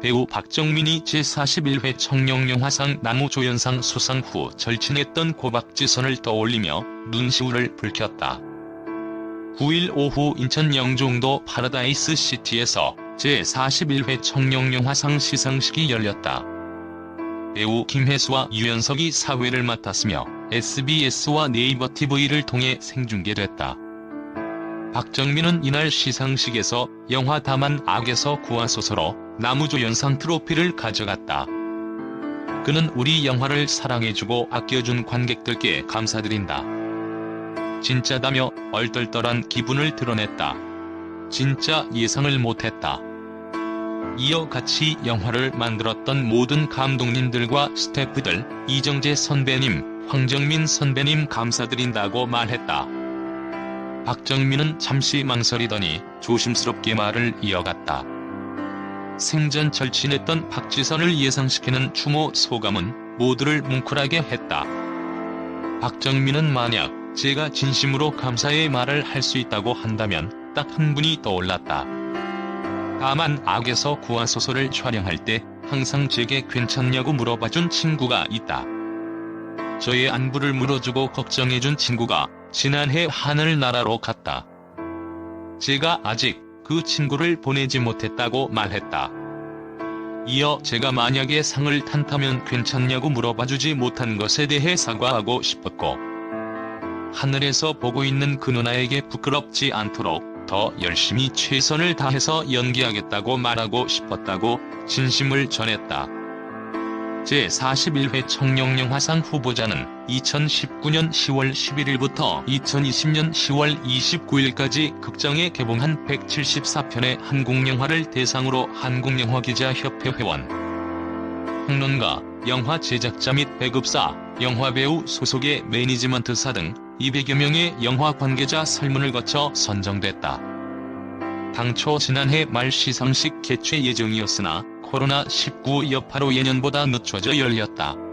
배우 박정민이 제41회 청룡영화상 나무조연상 수상 후 절친했던 고박지선을 떠올리며 눈시울을 붉혔다. 9일 오후 인천 영종도 파라다이스 시티에서 제41회 청룡영화상 시상식이 열렸다. 배우 김혜수와 유연석이 사회를 맡았으며 SBS와 네이버 TV를 통해 생중계됐다. 박정민은 이날 시상식에서 영화 다만 악에서 구하소서로 나무조연상 트로피를 가져갔다. 그는 우리 영화를 사랑해주고 아껴준 관객들께 감사드린다. 진짜다며 얼떨떨한 기분을 드러냈다. 진짜 예상을 못했다. 이어 같이 영화를 만들었던 모든 감독님들과 스태프들, 이정재 선배님, 황정민 선배님 감사드린다고 말했다. 박정민은 잠시 망설이더니 조심스럽게 말을 이어갔다. 생전 절친했던 박지선을 예상시키는 추모 소감은 모두를 뭉클하게 했다. 박정민은 만약 제가 진심으로 감사의 말을 할 수 있다고 한다면 딱 한 분이 떠올랐다. 다만 악에서 구하소서를 촬영할 때 항상 제게 괜찮냐고 물어봐준 친구가 있다. 저의 안부를 물어주고 걱정해준 친구가 지난해 하늘나라로 갔다. 제가 아직 그 친구를 보내지 못했다고 말했다. 이어 제가 만약에 상을 탄다면 괜찮냐고 물어봐주지 못한 것에 대해 사과하고 싶었고 하늘에서 보고 있는 그 누나에게 부끄럽지 않도록 더 열심히 최선을 다해서 연기하겠다고 말하고 싶었다고 진심을 전했다. 제41회 청룡영화상 후보자는 2019년 10월 11일부터 2020년 10월 29일까지 극장에 개봉한 174편의 한국영화를 대상으로 한국영화기자협회 회원, 평론가, 영화 제작자 및 배급사, 영화배우 소속의 매니지먼트사 등 200여 명의 영화 관계자 설문을 거쳐 선정됐다. 당초 지난해 말 시상식 개최 예정이었으나 코로나19 여파로 예년보다 늦춰져 열렸다.